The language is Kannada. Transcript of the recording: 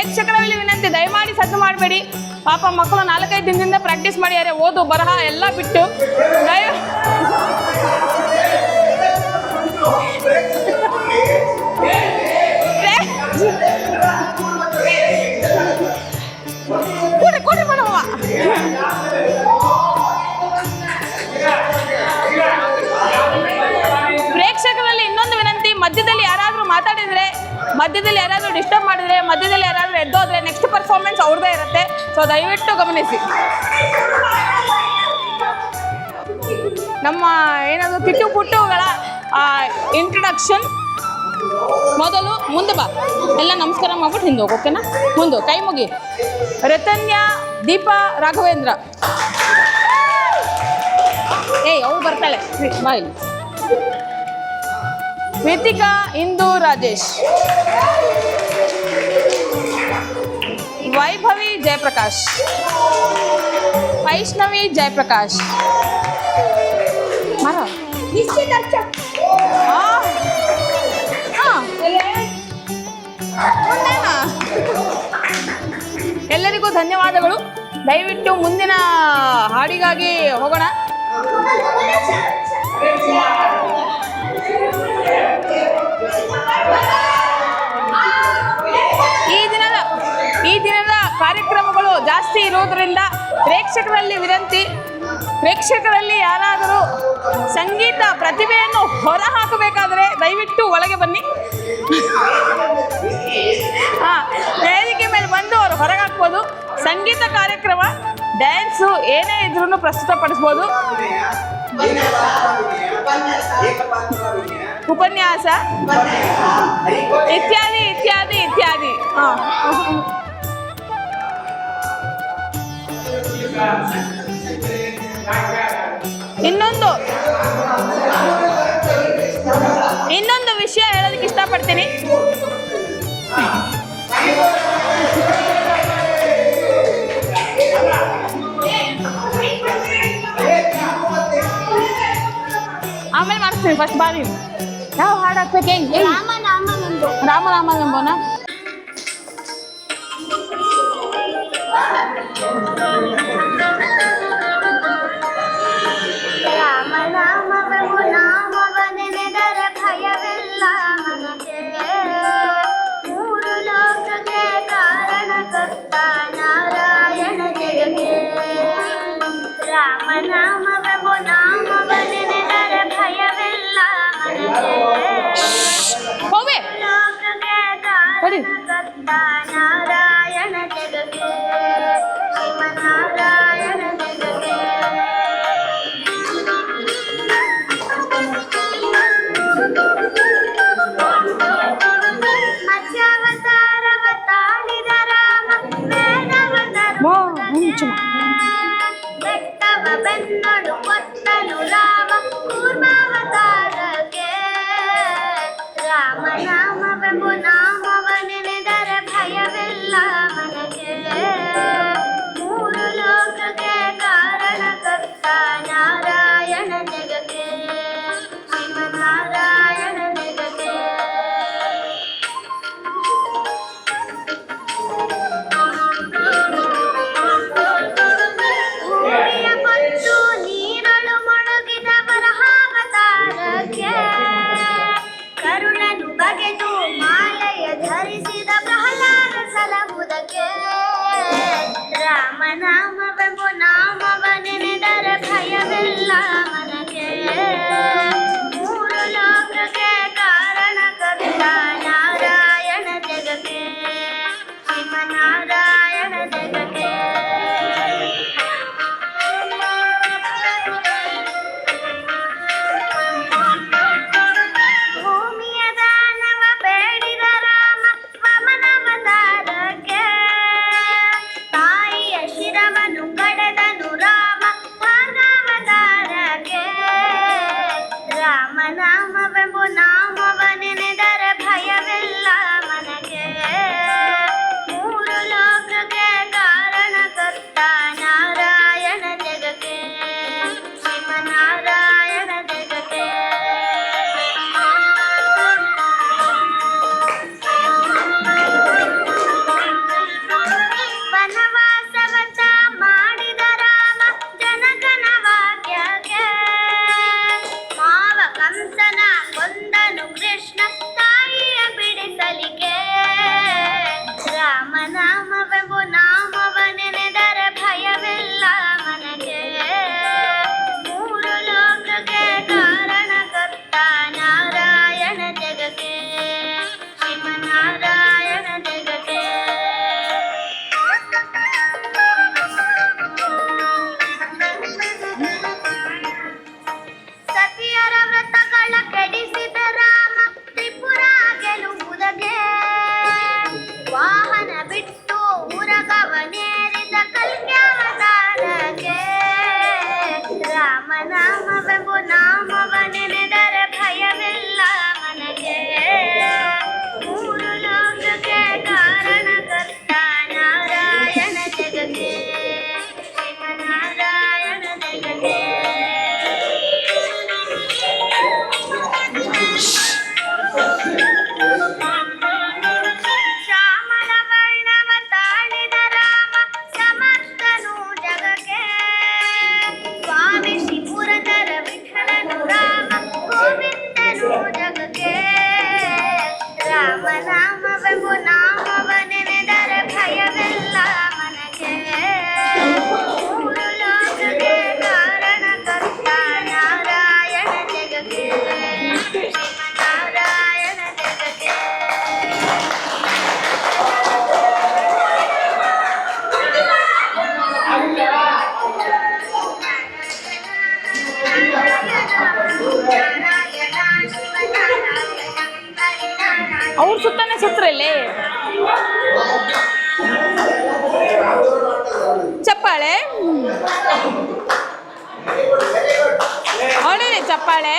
ಪ್ರೇಕ್ಷಕರಲ್ಲಿ ವಿನಂತಿ, ದಯಮಾಡಿ ಸದ್ದು ಮಾಡಬೇಡಿ. ಪಾಪ ಮಕ್ಕಳು ನಾಲ್ಕೈದು ದಿನದಿಂದ ಪ್ರಾಕ್ಟೀಸ್ ಮಾಡಿದ್ದಾರೆ ಓದು, ಬರಹ ಎಲ್ಲ ಬಿಟ್ಟು. ದಯ ಮಧ್ಯದಲ್ಲಿ ಯಾರಾದರೂ ಮಾತಾಡಿದ್ರೆ, ಮಧ್ಯದಲ್ಲಿ ಯಾರಾದರೂ ಡಿಸ್ಟರ್ಬ್ ಮಾಡಿದ್ರೆ, ಮಧ್ಯದಲ್ಲಿ ಯಾರಾದರೂ ಎದ್ದೋದ್ರೆ ನೆಕ್ಸ್ಟ್ ಪರ್ಫಾರ್ಮೆನ್ಸ್ ಅವ್ರದ್ದೇ ಇರುತ್ತೆ. ಸೊ ದಯವಿಟ್ಟು ಗಮನಿಸಿ. ನಮ್ಮ ಏನದು ಕಿಟ್ಟು ಪುಟ್ಟುಗಳ ಇಂಟ್ರಡಕ್ಷನ್ ಮೊದಲು ಮುಂದೆ ಬಾ. ಎಲ್ಲ ನಮಸ್ಕಾರ ಮಾಡ್ಬಿಟ್ಟು ಹಿಂದೆ ಹೋಗಿ ಓಕೆನಾ ಮುಂದೆ ಕೈ ಮುಗಿ. ರತನ್ಯ, ದೀಪಾ, ರಾಘವೇಂದ್ರ. ಏಯ್, ಅವು ಬರ್ತಾಳೆ. ಇಲ್ಲಿ. ಮಿತಿಕಾ ಇಂದು ರಾಜೇಶ್. ವೈಭವಿ ಜಯಪ್ರಕಾಶ್. ವೈಷ್ಣವಿ ಜಯಪ್ರಕಾಶ್? ಎಲ್ಲರಿಗೂ ಧನ್ಯವಾದಗಳು. ದಯವಿಟ್ಟು ಮುಂದಿನ ಹಾಡಿಗಾಗಿ ಹೋಗೋಣ. ಜಾಸ್ತಿ ಇರೋದ್ರಿಂದ ಪ್ರೇಕ್ಷಕರಲ್ಲಿ ವಿನಂತಿ, ಪ್ರೇಕ್ಷಕರಲ್ಲಿ ಯಾರಾದರೂ ಸಂಗೀತ ಪ್ರತಿಭೆಯನ್ನು ಹೊರ ಹಾಕಬೇಕಾದರೆ ದಯವಿಟ್ಟು ಒಳಗೆ ಬನ್ನಿ. ಹಾಂ, ವೇದಿಕೆ ಮೇಲೆ ಬಂದು ಅವರು ಹೊರಗೆ ಹಾಕ್ಬೋದು ಸಂಗೀತ ಕಾರ್ಯಕ್ರಮ, ಡ್ಯಾನ್ಸು ಏನೇ ಇದ್ರೂ ಪ್ರಸ್ತುತಪಡಿಸ್ಬೋದು. ಉಪನ್ಯಾಸ, ಇತ್ಯಾದಿ ಇತ್ಯಾದಿ ಇತ್ಯಾದಿ. ಹಾ. ಇನ್ನೊಂದು ಇನ್ನೊಂದು ವಿಷಯ ಹೇಳೋದಕ್ಕೆ ಇಷ್ಟಪಡ್ತೀನಿ ಆಮೇಲೆ ಮಾಡಿಸ್ತೀನಿ ಫಸ್ಟ್ ಬಾರಿ ಯಾವ ಹಾಡು ಹಾಕ್ಬೇಕು ಏಯ್ ಏಯ್ ರಾಮ ನಾಮ ನಂದು ರಾಮ ರಾಮ ಎಂಬೋನ ರಾಮ ರಾಮ ನಾಮವೆಂಬು ನಾಮವ ನೆನೆದರ ಭಯವಿಲ್ಲ ಮನಕ್ಕೆ ಹೋವೆ ಲೋಕಕ್ಕೆ ಸರಿ. ಕಾರಣಕರ್ತ ನಾರಾಯಣ ಜಗಕ್ಕೆ ಶ್ರೀಮನ್ನಾರಾಯಣ ಜಗಕ್ಕೆ ಮತ್ಸ್ಯಾವತಾರವ ತಾಳಿದ ರಾಮ ವೇದವ ಬೆನ್ನಡು ಕೊತ್ತಲು ರಾಮ ಕೂರ್ಮಾವತಾರಕ್ಕೆ ರಾಮ ರಾಮನಾಮವೆಂಬು नाम सर्वनामवननद కంసన కొందను కృష్ణ రామ నామ ప్రభు నామ వనెదర ಚಪ್ಪಾಳೆ.